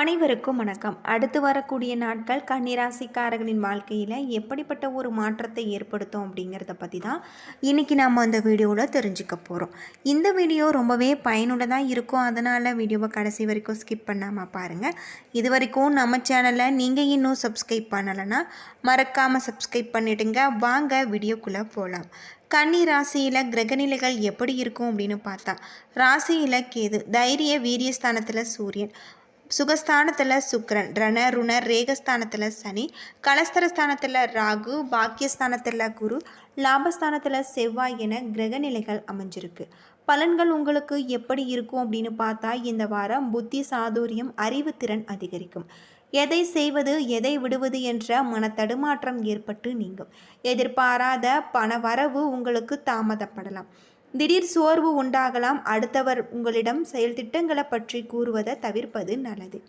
அனைவருக்கும் வணக்கம். அடுத்து வரக்கூடிய நாட்கள் கன்னிராசிக்காரர்களின் வாழ்க்கையில் எப்படிப்பட்ட ஒரு மாற்றத்தை ஏற்படுத்தும் அப்படிங்கிறத பற்றி தான் இன்றைக்கி நம்ம அந்த வீடியோவில் தெரிஞ்சுக்க போகிறோம் இந்த வீடியோ ரொம்பவே பயனுள்ளதாக இருக்கும். அதனால் வீடியோவை கடைசி வரைக்கும் ஸ்கிப் பண்ணாமல் பாருங்கள் இது வரைக்கும் நம்ம சேனலை நீங்கள் இன்னும் சப்ஸ்கிரைப் பண்ணலைன்னா மறக்காமல் சப்ஸ்கிரைப் பண்ணிவிடுங்க வாங்க வீடியோக்குள்ளே போகலாம் கன்னி ராசியில் கிரகநிலைகள் எப்படி இருக்கும் அப்படின்னு பார்த்தா ராசியில் கேது தைரிய வீரியஸ்தானத்தில் சூரியன். சுகஸ்தானத்தில் சுக்ரன் ரண ருண ரேகஸ்தானத்தில் சனி கலஸ்தரஸ்தானத்தில் ராகு பாக்கியஸ்தானத்தில் குரு லாபஸ்தானத்தில் செவ்வாய் என கிரகநிலைகள் அமைஞ்சிருக்கு. பலன்கள் உங்களுக்கு எப்படி இருக்கும் அப்படின்னு பார்த்தா இந்த வாரம் புத்தி சாதுரியம் அறிவுத்திறன் அதிகரிக்கும். எதை செய்வது எதை விடுவது என்ற மனத்தடுமாற்றம் ஏற்பட்டு நீங்கும். எதிர்பாராத பண வரவு உங்களுக்கு தாமதப்படலாம். திடீர் சோர்வு உண்டாகலாம். அடுத்தவர் உங்களிடம் செயல் திட்டங்களை பற்றி கூறுவதை தவிர்ப்பது நல்லது.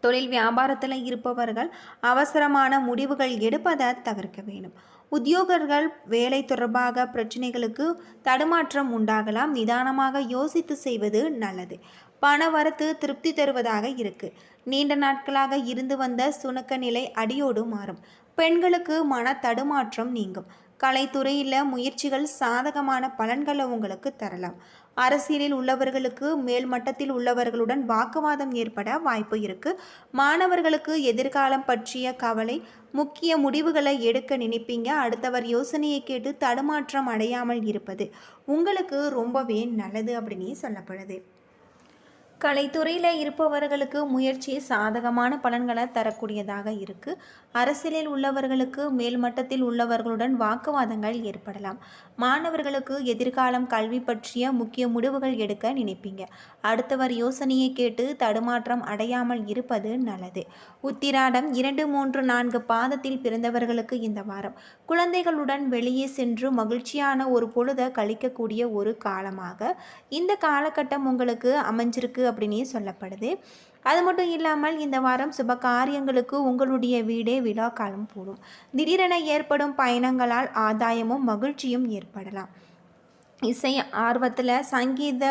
தொழில் வியாபாரத்தில் இருப்பவர்கள் அவசரமான முடிவுகள் எடுப்பதை தவிர்க்க வேண்டும். உத்தியோகர்கள் வேலை தொடர்பாக பிரச்சனைகளுக்கு தடுமாற்றம் உண்டாகலாம். நிதானமாக யோசித்து செய்வது நல்லது. பண வரத்து திருப்தி தருவதாக இருக்கு. நீண்ட நாட்களாக இருந்து வந்த சுணக்க நிலை அடியோடு மாறும். பெண்களுக்கு மன தடுமாற்றம் நீங்கும். கலைத்துறையில் முயற்சிகள் சாதகமான பலன்களை உங்களுக்கு தரலாம். அரசியலில் உள்ளவர்களுக்கு மேல் மட்டத்தில் உள்ளவர்களுடன் வாக்குவாதம் ஏற்பட வாய்ப்பு இருக்குது மாணவர்களுக்கு எதிர்காலம் பற்றிய கவலை முக்கிய முடிவுகளை எடுக்க நினைப்பீங்க. அடுத்தவர் யோசனையை கேட்டு தடுமாற்றம் அடையாமல் இருப்பது உங்களுக்கு ரொம்பவே நல்லது அப்படின்னு சொல்லப்படுது. கலைத்துறையில் இருப்பவர்களுக்கு முயற்சி சாதகமான பலன்களை தரக்கூடியதாக இருக்குது அரசியலில் உள்ளவர்களுக்கு மேல்மட்டத்தில் உள்ளவர்களுடன் வாக்குவாதங்கள் ஏற்படலாம். மாணவர்களுக்கு எதிர்காலம் கல்வி பற்றிய முக்கிய முடிவுகள் எடுக்க நினைப்பீங்க. அடுத்தவர் யோசனையை கேட்டு தடுமாற்றம் அடையாமல் இருப்பது நல்லது. உத்திராடம் இரண்டு மூன்று நான்கு பாதத்தில் பிறந்தவர்களுக்கு இந்த வாரம். குழந்தைகளுடன் வெளியே சென்று மகிழ்ச்சியான ஒரு பொழுதை கழிக்கக்கூடிய ஒரு காலமாக. இந்த காலகட்டம் உங்களுக்கு அமைஞ்சிருக்கு அப்படின்னே சொல்லப்படுது. அது மட்டும் இல்லாமல் இந்த வாரம் சுப காரியங்களுக்கு உங்களுடைய வீடே விழா காலம் போடும். திடீரென ஏற்படும் பயணங்களால் ஆதாயமும் மகிழ்ச்சியும் ஏற்படலாம். இசை ஆர்வத்தில் சங்கீத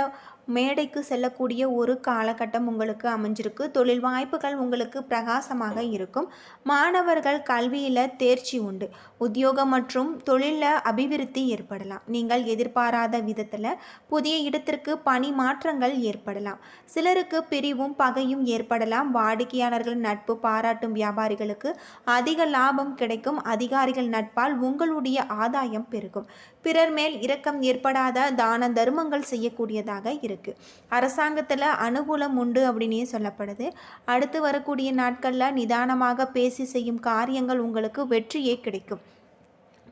மேடைக்கு செல்லக்கூடிய ஒரு காலகட்டம் உங்களுக்கு அமைஞ்சிருக்கு. தொழில் வாய்ப்புகள் உங்களுக்கு பிரகாசமாக இருக்கும். மாணவர்கள் கல்வியில் தேர்ச்சி உண்டு. உத்தியோகம் மற்றும் தொழிலில் அபிவிருத்தி ஏற்படலாம். நீங்கள் எதிர்பாராத விதத்தில் புதிய இடத்திற்கு பணி மாற்றங்கள் ஏற்படலாம். சிலருக்கு பிரிவும் பகையும் ஏற்படலாம். வாடிக்கையாளர்கள் நட்பு பாராட்டும் வியாபாரிகளுக்கு அதிக லாபம் கிடைக்கும். அதிகாரிகள் நட்பால் உங்களுடைய ஆதாயம் பெருகும். பிறர் மேல் இரக்கம் ஏற்படாத தான தர்மங்கள் செய்யக்கூடியதாக இருக்கும் இருக்குது அரசாங்கத்தில் அனுகூலம் உண்டு அப்படின்னே சொல்லப்படுது. அடுத்து வரக்கூடிய நாட்களில் நிதானமாக பேசி செய்யும் காரியங்கள் உங்களுக்கு வெற்றியே கிடைக்கும்.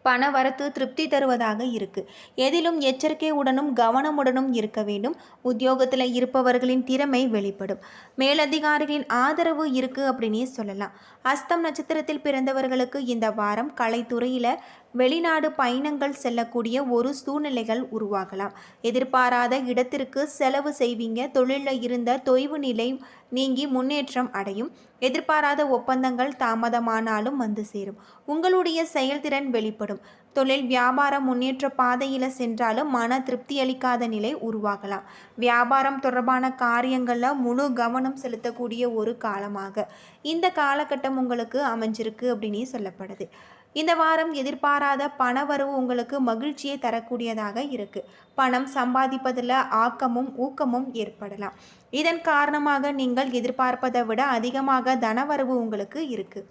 பண வரத்து திருப்தி தருவதாக இருக்கு. எதிலும் எச்சரிக்கையுடனும் கவனமுடனும் இருக்க வேண்டும். உத்தியோகத்தில் இருப்பவர்களின் திறமை வெளிப்படும். மேலதிகாரிகளின் ஆதரவு இருக்கு அப்படின்னே சொல்லலாம். அஸ்தம் நட்சத்திரத்தில் பிறந்தவர்களுக்கு இந்த வாரம் கலைத்துறையில் வெளிநாடு பயணங்கள் செல்லக்கூடிய ஒரு சூழ்நிலைகள் உருவாகலாம். எதிர்பாராத இடத்திற்கு செலவு செய்வீங்க. தொழிலில் இருந்த தொய்வு நிலை நீங்கி முன்னேற்றம் அடையும். எதிர்பாராத ஒப்பந்தங்கள் தாமதமானாலும் வந்து சேரும். உங்களுடைய செயல்திறன் வெளிப்படும். தொழில் வியாபாரம் முன்னேற்ற பாதையில் சென்றாலும் மன திருப்தி அளிக்காத நிலை உருவாகலாம். வியாபாரம் தொடர்பான காரியங்களில் முழு கவனம் செலுத்தக்கூடிய ஒரு காலமாக. இந்த காலகட்டம் உங்களுக்கு அமைஞ்சிருக்கு அப்படின்னு சொல்லப்படுது. இந்த வாரம் எதிர்பாராத பணவரவு உங்களுக்கு மகிழ்ச்சியை தரக்கூடியதாக இருக்கு. பணம் சம்பாதிப்பதில் ஆக்கமும் ஊக்கமும் ஏற்படலாம். இதன் காரணமாக நீங்கள் எதிர்பார்ப்பதை விட அதிகமாக தனவரவு உங்களுக்கு இருக்கு.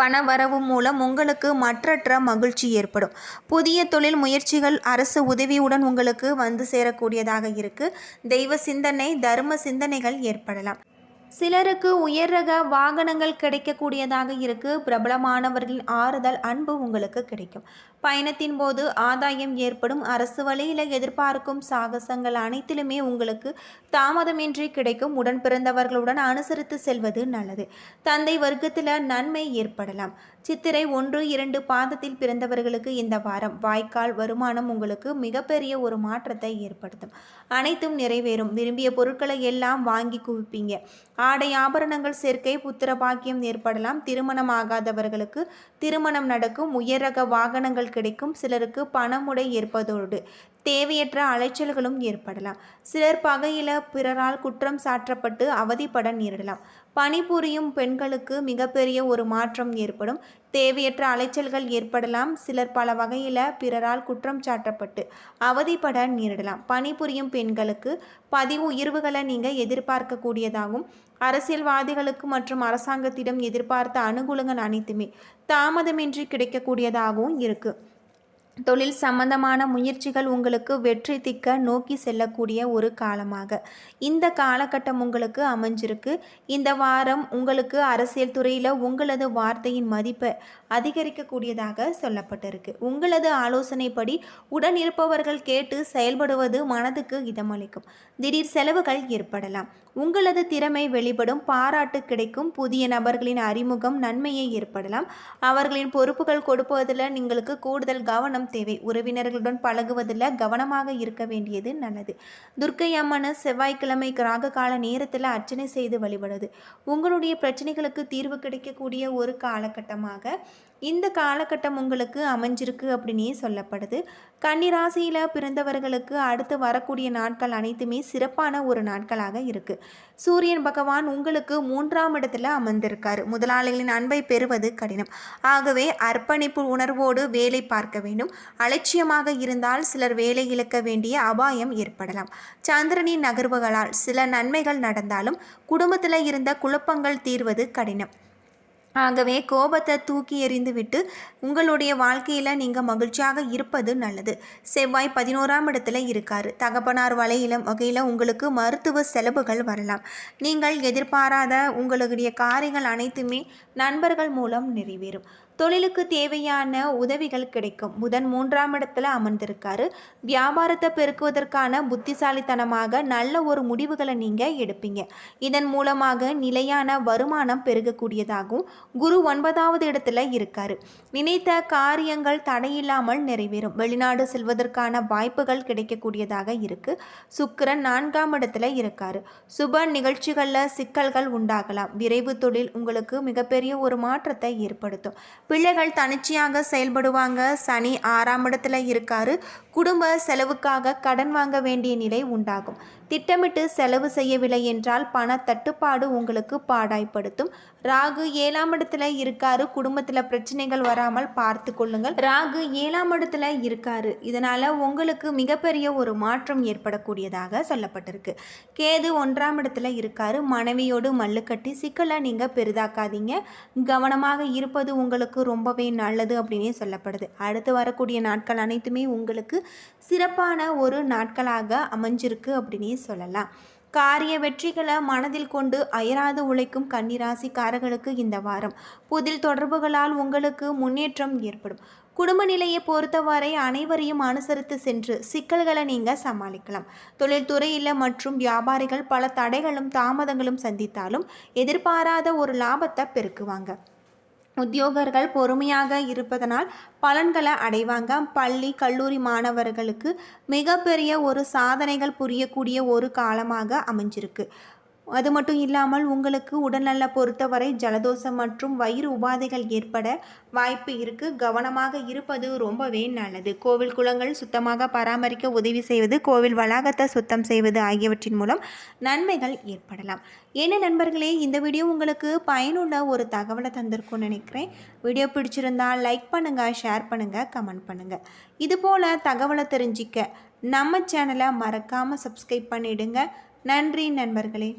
பண வரவு மூலம் உங்களுக்கு மற்றற்ற மகிழ்ச்சி ஏற்படும். புதிய தொழில் முயற்சிகள் அரசு உதவியுடன் உங்களுக்கு வந்து சேரக்கூடியதாக இருக்கு. தெய்வ சிந்தனை தர்ம சிந்தனைகள் ஏற்படலாம். சிலருக்கு உயர் ரக வாகனங்கள் கிடைக்கக்கூடியதாக இருக்கு. பிரபலமானவர்களின் ஆறுதல் அன்பு உங்களுக்கு கிடைக்கும். பயணத்தின் போது ஆதாயம் ஏற்படும். அரசு வழியில் எதிர்பார்க்கும் சாகசங்கள் அனைத்திலுமே உங்களுக்கு தாமதமின்றி கிடைக்கும். உடன் பிறந்தவர்களுடன் அனுசரித்து செல்வது நல்லது. தந்தை வர்க்கத்தில் நன்மை ஏற்படலாம். சித்திரை ஒன்று இரண்டு பாதத்தில் பிறந்தவர்களுக்கு இந்த வாரம் வாய்க்கால் வருமானம் உங்களுக்கு மிகப்பெரிய ஒரு மாற்றத்தை ஏற்படுத்தும். அனைத்தும் நிறைவேறும். விரும்பிய பொருட்களை எல்லாம் வாங்கி குவிப்பீங்க. ஆடை ஆபரணங்கள் சேர்க்கை புத்திர பாக்கியம் ஏற்படலாம். திருமணம் ஆகாதவர்களுக்கு திருமணம் நடக்கும். உயர் ரக வாகனங்கள் கிடைக்கும். சிலருக்கு பணமுடை ஏற்பதோடு தேவையற்ற அலைச்சல்களும் ஏற்படலாம். சிலர் பகையில பிறரால் குற்றம் சாற்றப்பட்டு அவதிப்பட நேரிடலாம். பணிபுரியும் பெண்களுக்கு மிகப்பெரிய ஒரு மாற்றம் ஏற்படும். தேவையற்ற அலைச்சல்கள் ஏற்படலாம். சிலர் பல வகையில் பிறரால் குற்றம் சாட்டப்பட்டு அவதிப்பட நேரிடலாம். பணிபுரியும் பெண்களுக்கு பதிவு உயர்வுகளை நீங்கள் எதிர்பார்க்கக்கூடியதாகும். அரசியல்வாதிகளுக்கு மற்றும் அரசாங்கத்திடம் எதிர்பார்த்த அனுகூலங்கள் அனைத்துமே தாமதமின்றி கிடைக்கக்கூடியதாகவும் இருக்குது தொழில் சம்பந்தமான முயற்சிகள் உங்களுக்கு வெற்றி திக்க நோக்கி செல்லக்கூடிய ஒரு காலமாக. இந்த காலகட்டம் உங்களுக்கு அமைஞ்சிருக்கு. இந்த வாரம் உங்களுக்கு அரசியல் துறையில் உங்களது வார்த்தையின் மதிப்பை அதிகரிக்கக்கூடியதாக சொல்லப்பட்டிருக்கு. உங்களது ஆலோசனைப்படி உடன் இருப்பவர்கள் கேட்டு செயல்படுவது மனதுக்கு இதமளிக்கும். திடீர் செலவுகள் ஏற்படலாம். உங்களது திறமை வெளிப்படும். பாராட்டு கிடைக்கும். புதிய நபர்களின் அறிமுகம் நன்மையை ஏற்படலாம். அவர்களின் பொறுப்புகள் கொடுப்பதில் நீங்களுக்கு கூடுதல் கவனம் தேவை. உறவினர்களுடன் பழகுவதில் கவனமாக இருக்க வேண்டியது நல்லது. துர்க்கை அம்மனை செவ்வாய்க்கிழமை கிராக கால நேரத்தில் அர்ச்சனை செய்து வழிபடுது உங்களுடைய பிரச்சனைகளுக்கு தீர்வு கிடைக்கக்கூடிய ஒரு காலகட்டமாக இந்த காலகட்டம் உங்களுக்கு அமைஞ்சிருக்கு அப்படின்னே சொல்லப்படுது. கன்னிராசியில் பிறந்தவர்களுக்கு அடுத்து வரக்கூடிய நாட்கள் அனைத்துமே சிறப்பான ஒரு நாட்களாக இருக்குது சூரியன் பகவான் உங்களுக்கு மூன்றாம் இடத்துல அமர்ந்திருக்காரு. முதலாளிகளின் அன்பை பெறுவது கடினம். ஆகவே அர்ப்பணிப்பு உணர்வோடு வேலை பார்க்க வேண்டும். அலட்சியமாக இருந்தால் சிலர் வேலை இழக்க வேண்டிய அபாயம் ஏற்படலாம். சந்திரனின் நகர்வுகளால் சில நன்மைகள் நடந்தாலும் குடும்பத்தில் இருந்த குழப்பங்கள் தீர்வது கடினம். ஆகவே கோபத்தை தூக்கி எறிந்துவிட்டு உங்களுடைய வாழ்க்கையில் நீங்கள் மகிழ்ச்சியாக இருப்பது நல்லது. செவ்வாய் பதினோராம் இடத்துல இருக்கார். தகப்பனார் வலையில வகையில் உங்களுக்கு மருத்துவ செலவுகள் வரலாம். நீங்கள் எதிர்பாராத உங்களுடைய காரியங்கள் அனைத்துமே நண்பர்கள் மூலம் நிறைவேறும். தொழிலுக்கு தேவையான உதவிகள் கிடைக்கும். புதன் மூன்றாம் இடத்துல அமர்ந்திருக்காரு. வியாபாரத்தை பெருக்குவதற்கான புத்திசாலித்தனமாக நல்ல ஒரு முடிவுகளை நீங்கள் எடுப்பீங்க. இதன் மூலமாக நிலையான வருமானம் பெருகக்கூடியதாகவும் குரு ஒன்பதாவது இடத்துல இருக்காரு. நினைத்த காரியங்கள் தடையில்லாமல் நிறைவேறும். வெளிநாடு செல்வதற்கான வாய்ப்புகள் கிடைக்கக்கூடியதாக இருக்கு. சுக்கரன் நான்காம் இடத்துல இருக்காரு. சுப நிகழ்ச்சிகளில் சிக்கல்கள் உண்டாகலாம். விரைவு தொழில் உங்களுக்கு மிகப்பெரிய ஒரு மாற்றத்தை ஏற்படுத்தும். பிள்ளைகள் தனிச்சையாக செயல்படுவாங்க. சனி ஆறாம் இடத்துல இருக்காரு. குடும்ப செலவுக்காக கடன் வாங்க வேண்டிய நிலை உண்டாகும். திட்டமிட்டு செலவு செய்யவில்லை என்றால் பண தட்டுப்பாடு உங்களுக்கு பாடாய்ப்படுத்தும். ராகு ஏழாம் இடத்துல இருக்காரு. குடும்பத்தில் பிரச்சனைகள் வராமல் பார்த்து கொள்ளுங்கள். ராகு ஏழாம் இடத்துல இருக்காரு. இதனால் உங்களுக்கு மிகப்பெரிய ஒரு மாற்றம் ஏற்படக்கூடியதாக சொல்லப்பட்டிருக்கு. கேது ஒன்றாம் இடத்துல இருக்காரு. மனைவியோடு மல்லு கட்டி சிக்கலை நீங்கள் பெரிதாக்காதீங்க. கவனமாக இருப்பது உங்களுக்கு ரொம்பவே நல்லது அப்படின்னே சொல்லப்படுது. அடுத்து வரக்கூடிய நாட்கள் அனைத்துமே உங்களுக்கு சிறப்பான ஒரு நாட்களாக அமைஞ்சிருக்கு அப்படின்னே சொல்லலாம். காரிய வெற்றிகளை மனதில் கொண்டு அயராது உழைக்கும் கன்னிராசிக்காரர்களுக்கு இந்த வாரம் புதில் தொடர்புகளால் உங்களுக்கு முன்னேற்றம் ஏற்படும். குடும்ப நிலையை பொறுத்தவரை அனைவரையும் அனுசரித்து சென்று சிக்கல்களை நீங்கள் சமாளிக்கலாம். தொழில்துறையில் மற்றும் வியாபாரிகள் பல தடைகளும் தாமதங்களும் சந்தித்தாலும் எதிர்பாராத ஒரு லாபத்தை பெருக்குவாங்க. உத்தியோகர்கள் பொறுமையாக இருப்பதனால் பலன்களை அடைவாங்க. பள்ளி கல்லூரி மாணவர்களுக்கு மிகப்பெரிய ஒரு சாதனைகள் புரியக்கூடிய ஒரு காலமாக அமைஞ்சிருக்கு. அது மட்டும் இல்லாமல் உங்களுக்கு உடல்நல பொறுத்தவரை ஜலதோஷம் மற்றும் வயிறு உபாதைகள் ஏற்பட வாய்ப்பு இருக்குது கவனமாக இருப்பது ரொம்பவே நல்லது. கோவில் குளங்கள் சுத்தமாக பராமரிக்க உதவி செய்வது கோவில் வளாகத்தை சுத்தம் செய்வது ஆகியவற்றின் மூலம் நன்மைகள் ஏற்படலாம். என்ன நண்பர்களே இந்த வீடியோ உங்களுக்கு பயனுள்ள ஒரு தகவலை தந்திருக்கும்னு நினைக்கிறேன். வீடியோ பிடிச்சிருந்தால் லைக் பண்ணுங்கள் ஷேர் பண்ணுங்கள் கமெண்ட் பண்ணுங்கள் இதுபோல் தகவலை தெரிஞ்சிக்க நம்ம சேனலை மறக்காமல் சப்ஸ்கிரைப் பண்ணிவிடுங்க நன்றி நண்பர்களே.